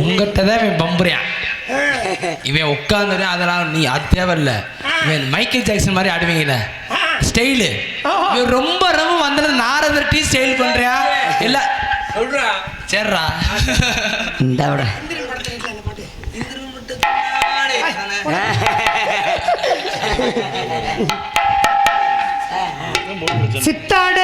உங்ககிட்ட தான் இவன் பம்புறியான் இவன் உட்காந்துரு அதெல்லாம் நீ அது தேவையில்ல. இவன் மைக்கேல் ஜாக்சன் மாதிரி ஆடுவீங்கல்ல. ஸ்டைலு. இவன் ரொம்ப ரொம்ப வந்தது நாரத டீ ஸ்டைல் பண்றியா? இல்ல. சொல்றா. சரிடா இந்த விட. சித்தாட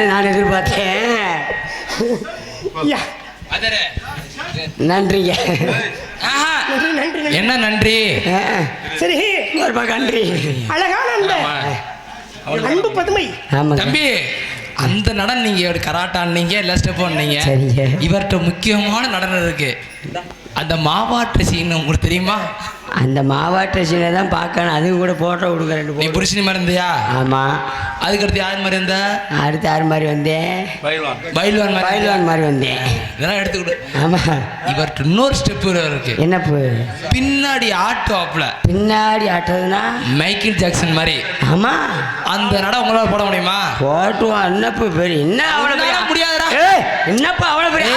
இதைத்தானே நான் எதிர்பார்த்தேன். நன்றிங்க. என்ன நன்றி? சரி. நன்றி. அழகான அந்த அன்பு பதுமை. தம்பி அந்த நடனம் நீங்க ஒரு கராட்டான்னீங்க எல்லா ஸ்டெப் பண்ணீங்க. இவர்கிட்ட முக்கியமான நடனம் இருக்கு. அந்த மாவாட்ட சீன் உங்களுக்கு தெரியுமா? அந்த மாவாட்ட சீனை தான் பார்க்கணும். அதுவும் கூட போட்டோ கொடுக்க ரெண்டு நீ. புருஷனி மாதிரி இருந்தியா ஆமாம் அதுக்கடுத்து யார் மாதிரி இருந்த அடுத்து யார் மாதிரி வந்தேன் பயில்வான் மாதிரி. பயில்வான் மாதிரி வந்தேன் இதெல்லாம் எடுத்துக்கிடு ஆமாம் இவர்கிட்ட இன்னொரு ஸ்டெப் இருக்கு. என்னப்பு பின்னாடி ஆட்டுவாப்ல பின்னாடி ஆட்டுறதுனா மைக்கேல் ஜாக்சன் மாதிரி. ஆமாம் அந்த நடம் உங்களால போட முடியுமா? போட்டுவான். என்னப்பு பெரிய என்ன அவ்வளோ முடியாதுடா. என்னப்பா அவ்வளோ பெரிய?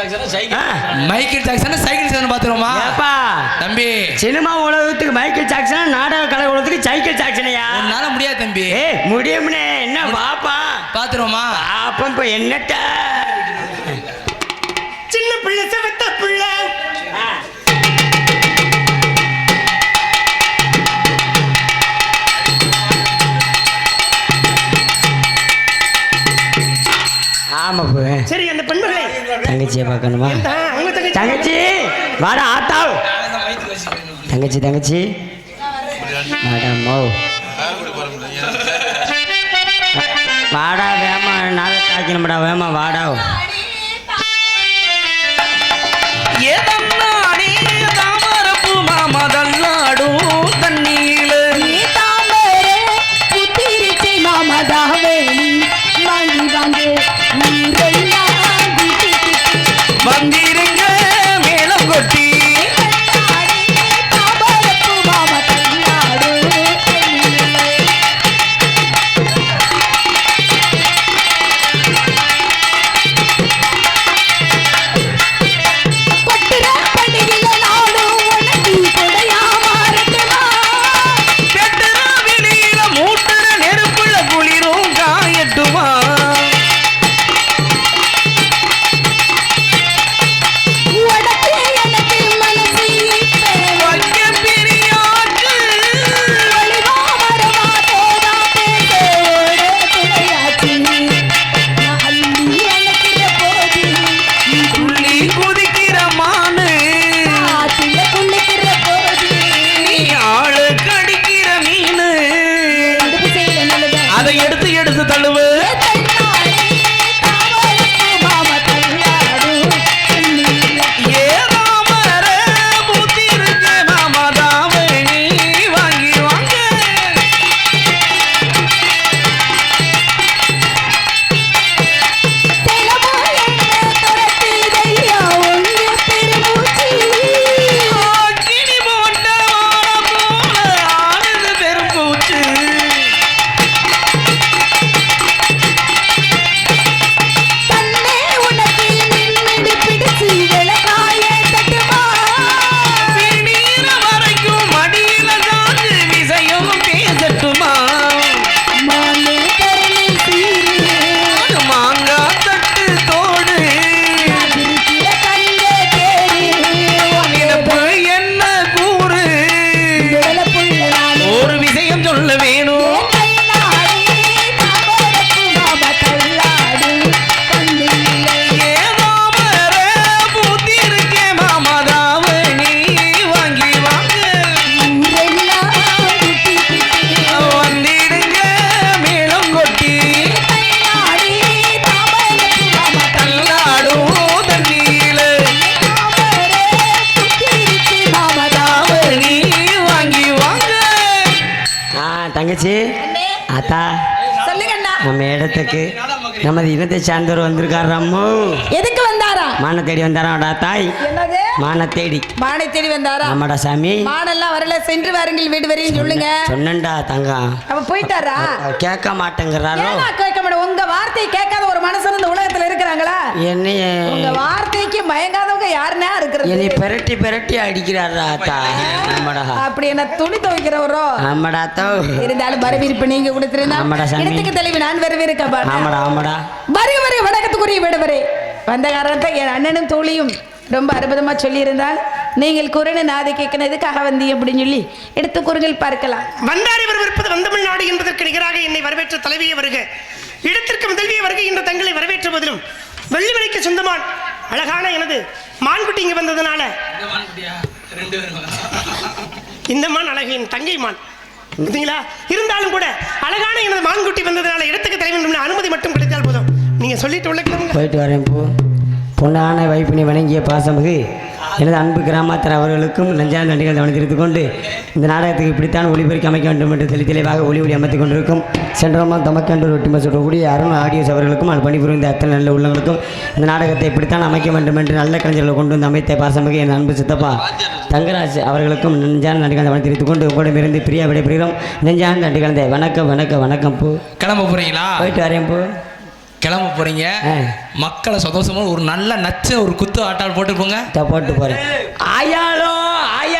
Michael Jackson cycle. Michael Jackson cycle channel பாத்துருவோமா ஏப்பா. தம்பி. சினிமா உலகத்துக்கு மைக்கேல் ஜாக்சனா நாடக கலை உலகத்துக்கு சைக்கிள் ஜாக்சனையா? உன்னால முடியாது தம்பி. ஏய் முடியும்னே. என்ன வாப்பா பாத்துருவோமா அப்ப இப்ப என்னட்ட தங்கச்சியை பார்க்கணுமா? தங்கச்சி. வாடா ஆத்தாள் தங்கச்சி தங்கச்சி. மேடம் ஓ வாடா வேமா நாளை தாக்கணும்டா வேமா வாடா. நமது இனத்தை சார்ந்தவர் வந்திருக்காரு அம்மோ எதுக்கு மான தேடி வந்தாராடா தாய். என்னது? மான தேடி மானை தேடி வந்தாரா? ஆமாடா சாமி. மானெல்லாம் வரல சென்று வாருங்கள் வீடு வரையும் சொல்லுங்க. சொன்னண்டா தங்கம் அவ போயிட்டாரா? கேட்க மாட்டேங்கிறாரோ? கேட்க மாட்டேன் உங்க வார்த்தையை கேட்காத ஒரு மனுஷன் இந்த உலகத்துல இருக்கிறாங்களா? என்னைய. உங்க வார்த்தைக்கு மயங்காதவங்க யாருன்னா இருக்கிறது? என்னை பெரட்டி பெரட்டி அடிக்கிறாரா அத்தா ஆமாடா அப்படி என்ன துணி துவைக்கிறவரோ? ஆமாடா தோ. இருந்தாலும் வரவேற்பு நீங்க கொடுத்திருந்தா ஆமாடா சாமி. இடத்துக்கு தலைவி நான் வரவேற்க ஆமாடா ஆமாடா. வருக வருக வணக்கத்துக்குரிய விடவரே வந்த காரணத்தை என் அண்ணனும் தோழியும் ரொம்ப அற்புதமா சொல்லியிருந்தால் நீங்கள் குரனு நாதை கேட்கணும் எதுக்காக வந்தீங்க அப்படின்னு சொல்லி எடுத்து குறுங்கள் பார்க்கலாம். வந்தாரை வரவேற்பது வந்தமிழ் நாடு என்பதற்கு நிகராக என்னை வரவேற்ற தலைவியை வருக. இடத்திற்கு முதல்வியை வருகை என்ற தங்களை வரவேற்ற போதிலும் வெள்ளிமலைக்கு சொந்தமான் அழகான எனது மான்குட்டி இங்கே வந்ததுனால. இந்த மான் அழகு என் தங்கை மான். இருந்தாலும் கூட அழகான எனது மான்குட்டி வந்ததுனால இடத்துக்கு தலைவன் அனுமதி மட்டும் கிடைத்தால் போதும். நீங்க சொல்லிட்டு உள்ள கிளம்புங்க. போயிட்டு வரேன் போ. பொன்னான வைப்பினை வணங்கிய பாசமிகு எனது அன்பு கிராமத்தர் அவர்களுக்கும் நெஞ்சான நன்றிகள் கவனித்திருத்துக் கொண்டு இந்த நாடகத்துக்கு இப்படித்தான் ஒளிபெருக்கி அமைக்க வேண்டும் என்று தெளி தெளிவாக ஒளி ஒளி அமைத்துக் கொண்டிருக்கும் சென்றமாம் தமக்கன்று ஒட்டிமை சொல்லக்கூடிய அருண் ஆடியோஸ் அவர்களுக்கும் அது பணிபுரிந்த அத்தனை நல்ல உள்ளங்களுக்கும் இந்த நாடகத்தை இப்படித்தான் அமைக்க வேண்டும் என்று நல்ல கலைஞர்களை கொண்டு வந்து அமைத்த பாசமிகு என் அன்பு சித்தப்பா தங்கராஜ் அவர்களுக்கும் நெஞ்சான நன்றிகள் கவனித்திருத்துக் கொண்டு உங்களிடமிருந்து பிரியா விடைபெறுகிறோம். நெஞ்சான நன்றி கலந்த வணக்கம் வணக்கம் வணக்கம் பூ. கிளம்ப போறீங்களா? போயிட்டு வரேன் பூ. கிளம்ப போறீங்க. மக்களை சந்தோஷமா ஒரு நல்ல நச்ச ஒரு குத்து ஆட்டால் போட்டு போங்க போட்டு போறேன். ஆயாலோ ஆயாலோ